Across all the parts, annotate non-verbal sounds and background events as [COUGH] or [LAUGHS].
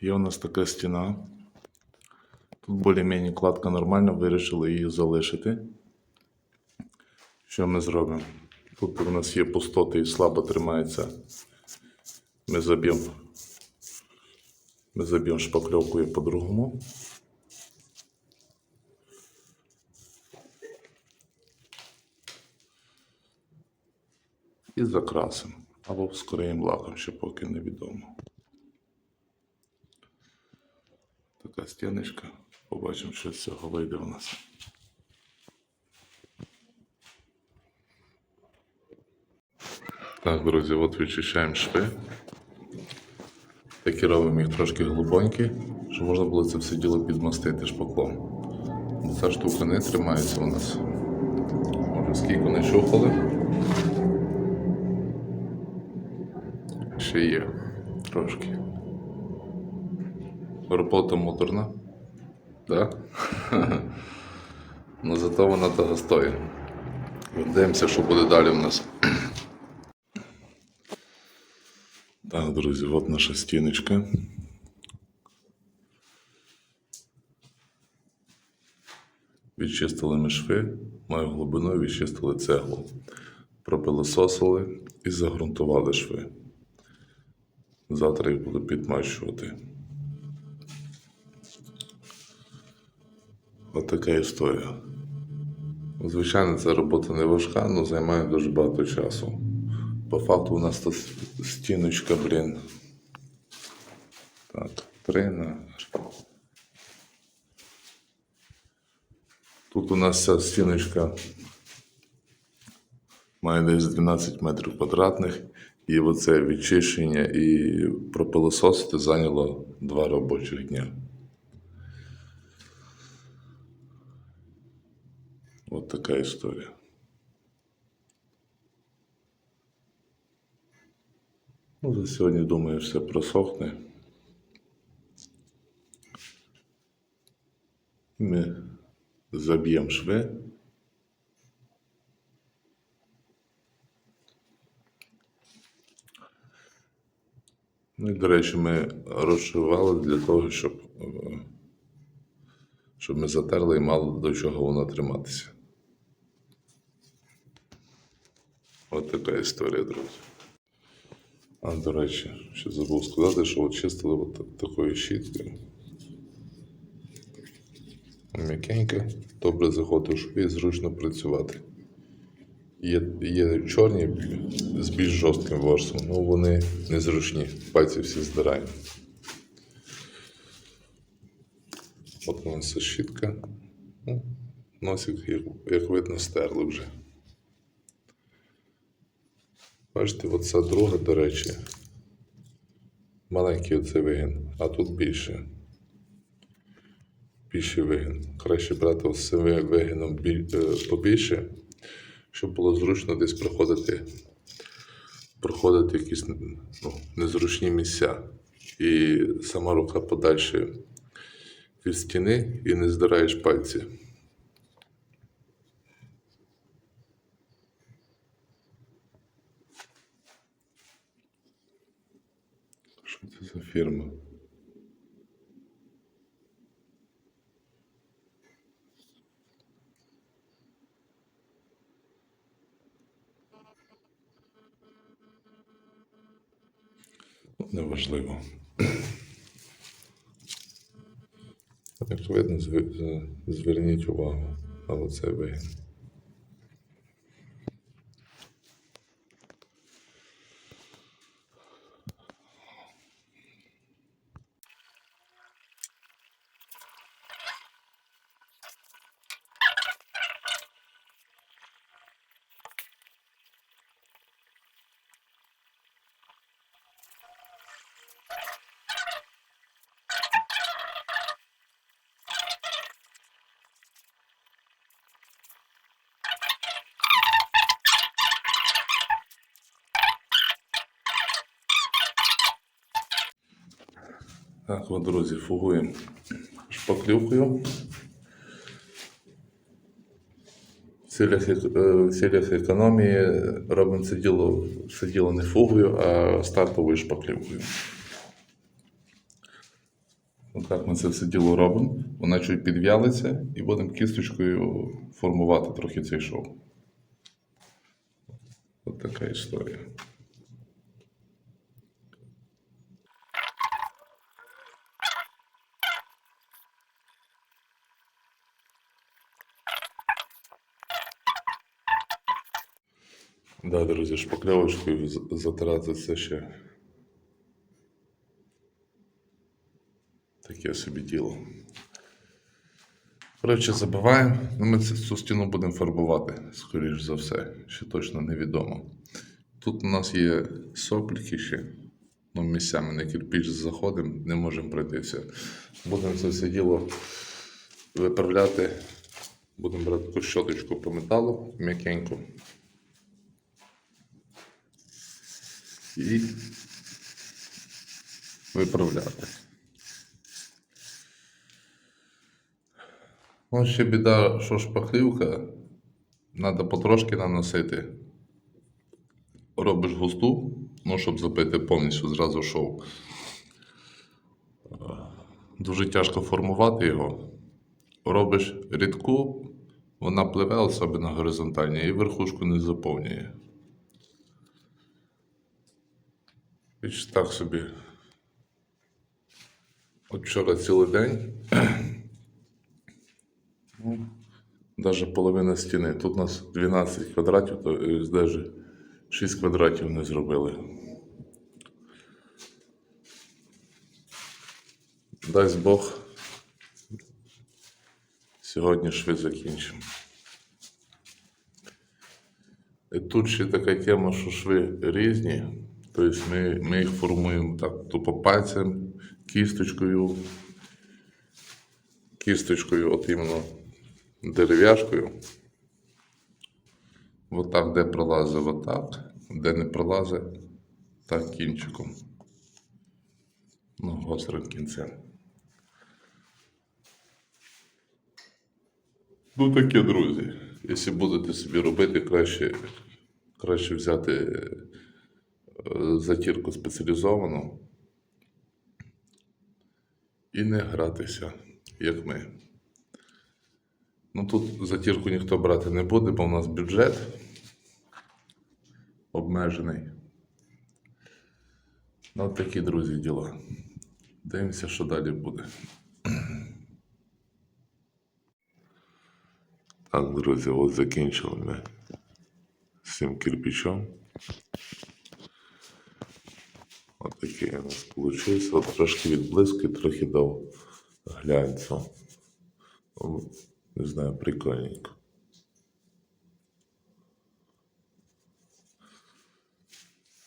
Є у нас така стіна. Тут більш-менш кладка нормальна, вирішили її залишити. Що ми зробимо? Тут у нас є пустоти і слабо тримається. Ми заб'ємо. Ми заб'ємо шпакльовкою по-другому. І закрасимо. Або вскриємо лаком, ще поки невідомо. Така стіночка. Побачимо, що з цього вийде у нас. Так, друзі, от відчищаємо шви. Такі робимо їх трошки глибонькі, щоб можна було це все діло підмастити шпаклом. Ця штука не тримається у нас. Може, скільки не чухали. Ще є трошки. Робота моторна. Так? [LAUGHS] Ну зато вона того стоїть. Дивимося, що буде далі у нас. Так, друзі, от наша стіночка. Відчистили ми шви, мою глибиною відчистили цеглу. Пропилососили і загрунтували шви. Завтра їх буду підмащувати. От така історія. Звичайно, ця робота не важка, але займає дуже багато часу. По факту у нас тут стіночка, блін. Так, три. Тут у нас ця стіночка має десь 12 метрів квадратних, і оце відчищення і пропилососити зайняло два робочих дня. От така історія. Ну, за сьогодні, думаю, все просохне. Ми заб'ємо шви. Ну і, до речі, ми розшивали для того, щоб, е, щоб ми затерли і мали до чого воно триматися. От така історія, друзі. А, до речі, ще забув сказати, що очистили от такою щіткою. М'якеньке, добре заходить шви і зручно працювати. Є, є чорні з більш жорстким ворсом, але вони незручні, пальці всі здираємо. От у нас щітка. Ну, Носик, як, як видно, стерли вже. Бачите, оця друга, до речі, маленький оцей вигін, а тут більше. Більший вигін. Краще брати ось цим вигином е, побільше, щоб було зручно десь проходити, проходити якісь ну, незручні місця. І сама рука подальше від стіни і не здираєш пальці. Що це за фірма? Ну, Неважливо. Як видно, зв- зверніть увагу на оцей вигін. Так, от, друзі, фугуємо шпаклівкою. В цілях, е, економії робимо це діло, це діло не фугою, а стартовою шпаклівкою. Отак ми це все діло робимо. Вона чуть підв'ялиться і будемо кісточкою формувати трохи цей шов. От така історія. Да, друзі, шпакльовочкою затирати це ще таке собі діло. Коротше, забиваємо. Ну, ми цю стіну будемо фарбувати, скоріш за все, ще точно невідомо. Тут у нас є сопліки ще. Ну, місцями на кирпіч заходимо, не можемо пройтися. Будемо це все діло виправляти. Будемо брати таку щоточку по металу м'якеньку. І виправляти. Ну, ще біда, що шпаклівка, треба потрошки наносити. Робиш густу, ну, щоб забити повністю зразу шов. Дуже тяжко формувати його. Робиш рідку, вона пливе особливо горизонтальні і верхушку не заповнює. І так собі. От вчора цілий день. [CLEARS THROAT] Ну, Даже половина стіни. Тут у нас 12 квадратів, то навіть 6 квадратів не зробили. Дасть Бог. Сьогодні шви закінчимо. І тут ще така тема, що шви різні. Тобто ми, ми їх формуємо так, тупо пальцем, кісточкою, кісточкою, от іменно дерев'яшкою. Отак, де пролазить, отак, де не пролазить, так кінчиком. Ну, гострим кінцем. Ну, таке, друзі. Якщо будете собі робити, краще, краще взяти затірку спеціалізовану і не гратися, як ми. Ну тут затірку ніхто брати не буде, бо у нас бюджет обмежений. Ну, такі, друзі, діла. Дивимося, що далі буде. Так, друзі, от закінчили ми з цим кирпичом. Такий у нас вийшов. Трошки відблискує, трохи дав глянцю. Ну, Не знаю, прикольненько.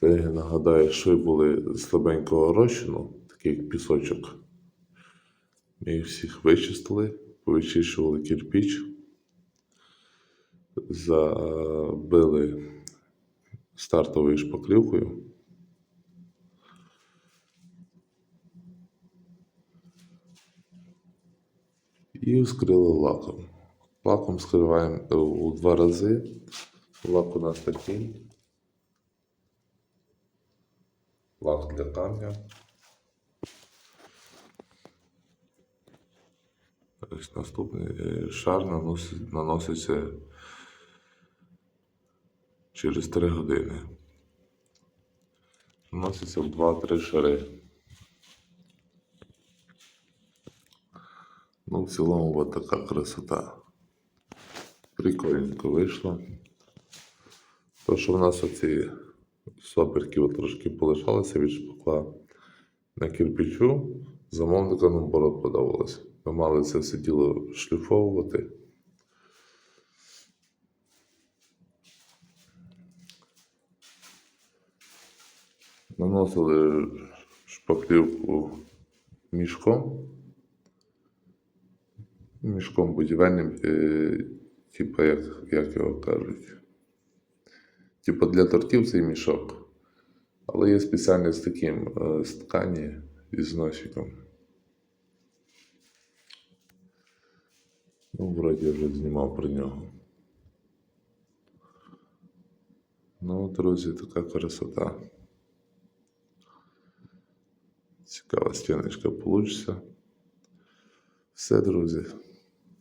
Це нагадаю, що були слабенького розчину, такий як пісочок. Ми їх всіх вичистили, повичищували кирпіч, забили стартовою шпаклівкою. І вскрили лаком. Лаком скриваємо у два рази. Лак у нас такий. Лак для камня. Ось наступний е, шар наносить, наноситься через 3 години. Наноситься в 2-3 шари. Ну, в цілому от така красота. Прикольненько вийшло. То, що в нас оці соперки трошки полишалися від шпакла на кирпичу, замовника наоборот подобалося. Ми мали це все діло шліфовувати. Наносили шпаклівку мішком мішком будівельним, е, типу, як, як його кажуть. Типу для тортів цей мішок. Але є спеціальний з таким е, з ткані і з носиком. Ну, вроді я вже знімав про нього. Ну, друзі, така красота. Цікава стіночка получиться. Все, друзі.